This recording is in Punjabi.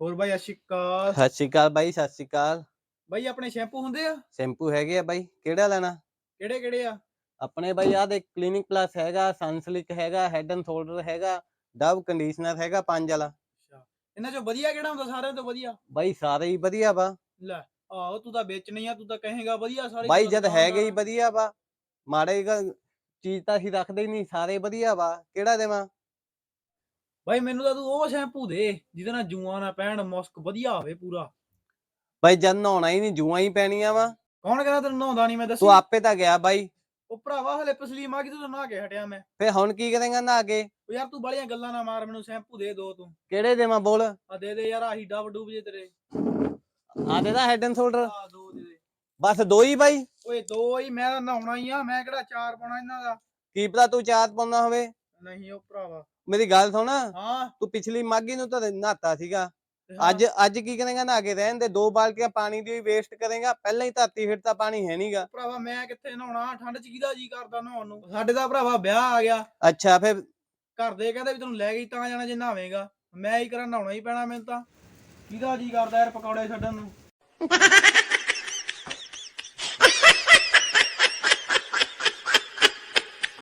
ਹੋਰ ਬਾਈ ਅਸ਼ਿਕਾ ਸਤਿ ਸ਼੍ਰੀ ਅਕਾਲ ਬਾਈ ਸਤਿ ਸ਼੍ਰੀ ਅਕਾਲ। ਬਾਈ ਆਪਣੇ ਸ਼ੈਂਪੂ ਹੁੰਦੇ ਆ? ਸ਼ੈਂਪੂ ਹੈਗੇ ਆ ਬਾਈ ਕਿਹੜਾ ਲੈਣਾ? ਕਿਹੜੇ ਕਿਹੜੇ ਆ? ਆਪਣੇ ਬਾਈ ਆਹ ਦੇ ਕਲੀਨਿਕ ਪਲੱਸ ਹੈਗਾ ਸਨਸਲਿਕ ਹੈਗਾ ਹੈਡ ਐਂਡ ਸ਼ੋਲਡਰ ਹੈਗਾ ਡਵ ਕੰਡੀਸ਼ਨਰ ਹੈਗਾ ਪੰਜ ਵਾਲਾ। ਇਹਨਾਂ ਚੋਂ ਵਧੀਆ ਕਿਹੜਾ ਹੁੰਦਾ? ਸਾਰਿਆਂ ਤੋਂ ਵਧੀਆ? ਬਾਈ ਸਾਰੇ ਹੀ ਵਧੀਆ ਵਾ। ਲੈ ਆਹੋ ਤੂੰ ਤਾਂ ਵੇਚਣੀ ਆ ਤੂੰ ਤਾਂ ਕਹੇਗਾ ਵਧੀਆ ਸਾਰੇ ਬਾਈ ਜਦ ਹੈਗੇ ਹੀ। ਵਧੀਆ ਵਾ ਮਾੜੇ ਚੀਜ਼ ਤਾਂ ਅਸੀਂ ਰੱਖਦੇ ਹੀ ਨਹੀਂ ਸਾਰੇ ਵਧੀਆ ਵਾ। ਕਿਹੜਾ ਦੇਵਾਂ? ਬਾਈ ਮੈਨੂੰ ਤਾਂ ਤੂੰ ਉਹ ਸ਼ੈਂਪੂ ਦੇ ਜਿਹਦੇ ਨਾਲ ਜੂਆਂ ਨਾ ਪੈਣ ਮੁਸਕ ਵਧੀਆ ਹੋਵੇ ਪੂਰਾ। ਬਾਈ ਜਦ ਨਹਾਉਣਾ ਹੀ ਨਹੀਂ ਜੂਆਂ ਹੀ ਪੈਣੀਆਂ ਵਾ। ਕੌਣ ਕਹਿੰਦਾ ਤੈਨੂੰ ਨਹਾਉਂਦਾ ਨਹੀਂ ਮੈਂ ਦੱਸੀ। ਤੂੰ ਆਪੇ ਤਾਂ ਗਿਆ ਬਾਈ। ਉਹ ਭਰਾਵਾ ਹਲੇ ਪਸਲੀ ਮਾ ਕਿ ਤੂੰ ਤਾਂ ਨਹਾ ਕੇ ਹਟਿਆ ਮੈਂ। ਫੇ ਹੁਣ ਕੀ ਕਰੇਂਗਾ ਨਹਾ ਕੇ? ਉਹ ਯਾਰ ਤੂੰ ਬੜੀਆਂ ਗੱਲਾਂ ਨਾ ਮਾਰ ਮੈਨੂੰ ਸ਼ੈਂਪੂ ਦੇ ਦੋ ਤੂੰ। ਕਿਹੜੇ ਦੇਵਾਂ ਬੋਲ? ਆ ਦੇ ਦੇ ਯਾਰ ਆਹੀ ਡੱਬ ਡੂਬ ਜੇ ਤੇਰੇ। ਆ ਦੇ ਦਾ ਹੈਡ ਐਂਡ ਸ਼ੋਲਡਰ ਆ ਦੋ ਦੇ ਦੇ। ਬਸ ਦੋ ਹੀ ਬਾਈ। ਓਏ ਦੋ ਹੀ ਮੈਂ ਤਾਂ ਨਹਾਉਣਾ ਹੀ ਆ ਮੈਂ ਕਿਹੜਾ ਚਾਰ ਪਾਉਣਾ ਇਹਨਾਂ ਦਾ? ਕੀ ਪਤਾ ਤੂੰ ਚਾਰ ਪਾਉਣਾ ਹੋਵੇ। ਨਹੀਂ ਉਹ ਭਰਾਵਾ। ਮੇਰੀ ਗੱਲ ਸੁਣ। ਹਾਂ। ਤੂੰ ਪਿਛਲੀ ਮਾਗੀ ਨੂੰ ਤਾਂ ਨਹਾਤਾ ਸੀਗਾ। ਅੱਜ ਅੱਜ ਕੀ ਕਰੇਗਾ ਨਹਾ ਕੇ ਰਹਿਣ ਦੇ। ਦੋ ਬਾਲਟੀਆਂ ਪਾਣੀ ਦੀ ਵੇਸਟ ਕਰੇਗਾ। ਪਹਿਲਾਂ ਹੀ ਧਰਤੀ ਹੇਠ ਤਾਂ ਪਾਣੀ ਹੈ ਨਹੀਂਗਾ ਭਰਾਵਾ ਮੈਂ ਕਿੱਥੇ ਨਹਾਉਣਾ? ਠੰਡ ਚ ਕਿਹਦਾ ਜੀ ਕਰਦਾ ਨਹਾਉਣ ਨੂੰ? ਸਾਡੇ ਦਾ ਭਰਾਵਾ ਵਿਆਹ ਆ ਗਿਆ। ਅੱਛਾ ਫਿਰ ਘਰ ਦੇ ਕਹਿੰਦੇ ਵੀ ਤੈਨੂੰ ਲੈ ਗਈ ਤਾਂ ਜਾਣਾ ਜੇ ਨਹਾਵੇਂਗਾ। ਮੈਂ ਹੀ ਕਰਾਂ ਨਹਾਉਣਾ ਹੀ ਪੈਣਾ ਮੈਨੂੰ ਤਾਂ। ਕਿਹਦਾ ਜੀ ਕਰਦਾ ਯਾਰ ਪਕੌੜੇ ਛੱਡਣ ਨੂੰ?